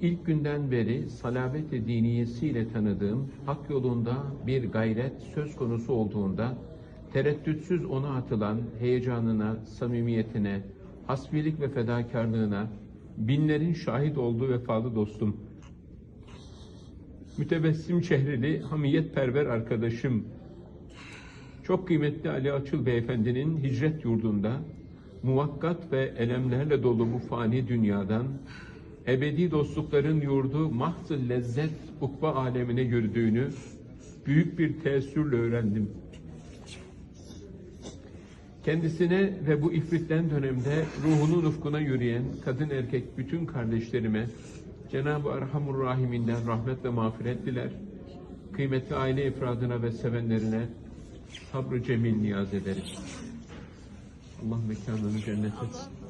ilk günden beri salabet-i diniyesiyle tanıdığım hak yolunda bir gayret söz konusu olduğunda tereddütsüz ona atılan heyecanına, samimiyetine, hasbilik ve fedakarlığına binlerin şahit olduğu vefalı dostum, mütebessim çehreli, hamiyetperver arkadaşım, çok kıymetli Ali Açıl Beyefendinin hicret yurdunda muvakkat ve elemlerle dolu bu fani dünyadan ebedi dostlukların yurdu mahz lezzet ukba alemine yürüdüğünü büyük bir teessürle öğrendim. Kendisine ve bu ifritten dönemde ruhunun ufkuna yürüyen kadın erkek bütün kardeşlerime Cenab-ı Erhamur Rahiminden rahmet ve mağfiret diler. Kıymetli aile efradına ve sevenlerine sabrı cemil niyaz ederim. Allah mekanını cennet etsin.